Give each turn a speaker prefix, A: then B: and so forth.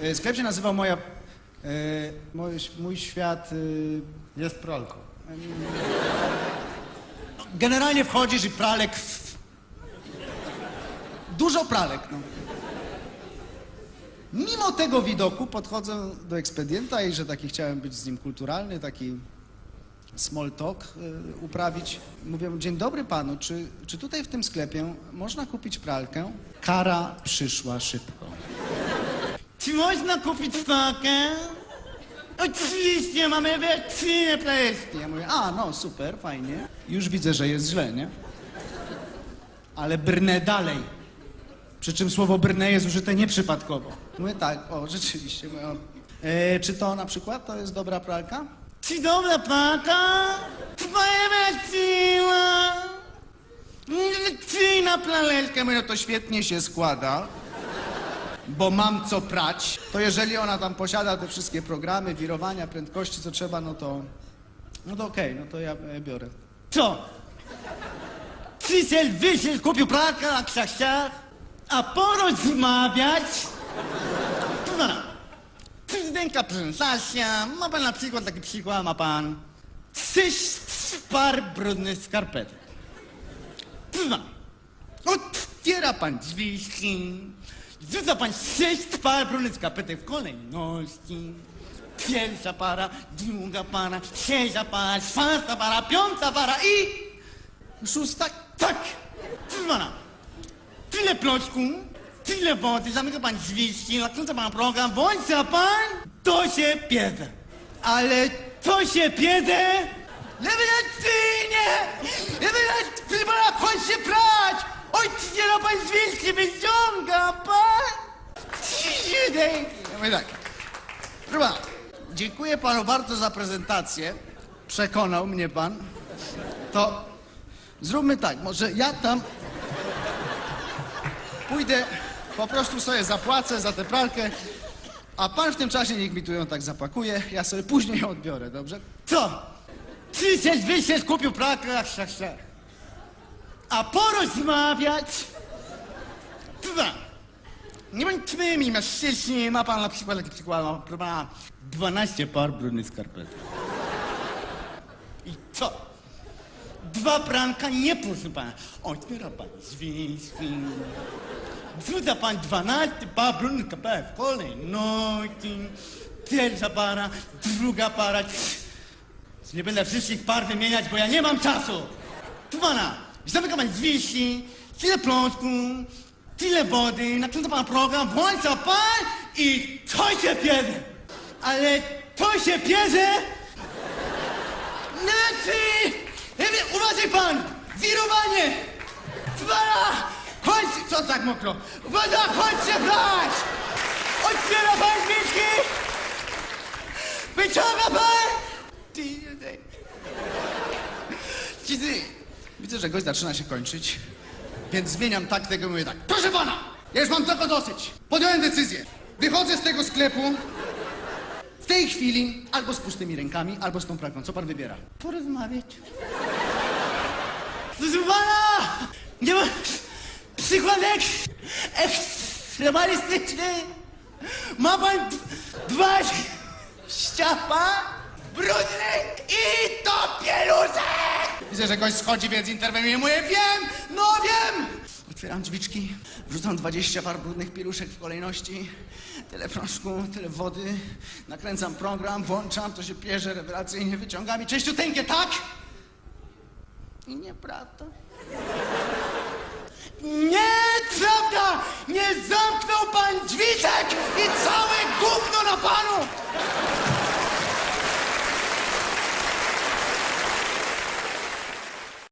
A: E, Sklep się nazywał Moja... e, Mój, mój świat... e,
B: Jest pralką.
A: Generalnie wchodzisz i pralek... w- Dużo pralek, no. Mimo tego widoku podchodzę do ekspedienta i że taki chciałem być z nim kulturalny, taki small talk y, uprawić. Mówię, dzień dobry panu, czy, czy tutaj w tym sklepie można kupić pralkę? Kara przyszła szybko.
C: Czy można kupić takę? Oczywiście, mamy wersję praleczki.
A: Ja mówię, a no super, fajnie. Już widzę, że jest źle, nie? Ale brnę dalej. Przy czym słowo brnę jest użyte nieprzypadkowo. Mówię tak, o rzeczywiście. Mówię, o, e, czy to na przykład to jest dobra pralka?
C: Czy dobra pralka? Twoja wersja. Wersja praleczka.
A: Ja mówię, no to świetnie się składa, bo mam co prać. To jeżeli ona tam posiada te wszystkie programy, wirowania, prędkości, co trzeba, no to... No to okej, no to ja e, biorę.
C: Co? Krzysiel wyszedł, kupił pralkę na książkach, a. Proszę Prezydentka prezentacja, ma pan na przykład taki przykład, ma pan sześć par brudnych skarpetek. Proszę Otwiera pan drzwiczki, rzuca pan sześć par brudnych skarpetek w kolejności. Pierwsza para, druga para, trzecia para, czwarta para, piąta para i... Szósta, tak! Proszę pana, tyle plotku, tyle wody, zamyka pan drzwiczki, nakręca pan program, włącza pan, to się piedę. Ale to się piedę... Rewelacyjnie! Rewelacyjnie! Proszę pana, chodź się prać! Oj, otwiera pan wyciąga pan!
A: Ja mówię tak. Dziękuję panu bardzo za prezentację. Przekonał mnie pan. To zróbmy tak, może ja tam pójdę, po prostu sobie zapłacę za tę pralkę, a pan w tym czasie niech mi tu ją tak zapakuje, ja sobie później ją odbiorę, dobrze?
C: Co? Przyszedł, wyszedł, kupił pralkę jak szach, A porozmawiać? Dwa. Nie bądźmy mężczyźni, ma pan na przykład taki przykład, no, proszę pana, 12 par brudnych skarpetek. I co? Dwa pranka nie proszę pana. Otwiera pan drzwiczki. Wrzuca pan 12 par brudnych skarpetek w kolejności. Pierwsza para, druga para. Nie będę wszystkich par wymieniać, bo ja nie mam czasu. Tu pana, zamyka pan drzwiczki, tyle pląsku, tyle wody, nakręca pan program, włącza pan i to się bierze. Ale to się bierze... Znaczy... Uważaj pan! Wirowanie! Pana! Chodź! Co tak mokro? Uwaga, chodź się brać! Otwiera pan drzwiczki! Wyciąga pan!
A: Widzę, że gość zaczyna się kończyć, więc zmieniam taktykę i mówię tak. Proszę pana, ja już mam tego dosyć. Podjąłem decyzję. Wychodzę z tego sklepu w tej chwili albo z pustymi rękami, albo z tą pralką. Co pan wybiera?
C: porozmawiać. Proszę pana! Nie ma przykładek ekstremalistyczny. Ma pan dwa ściapa, brudny i!
A: Widzę, że gość schodzi, więc interweniuje. Mówię, wiem, no wiem. Otwieram drzwiczki, wrzucam 20 par brudnych pieluszek w kolejności. Tyle proszku, tyle wody. Nakręcam program, włączam, to się pierze rewelacyjnie, wyciągam i czyściuteńkie, tak? I nieprawda.
C: Nieprawda! Nie zamknął pan drzwiczek i całe gówno na panu!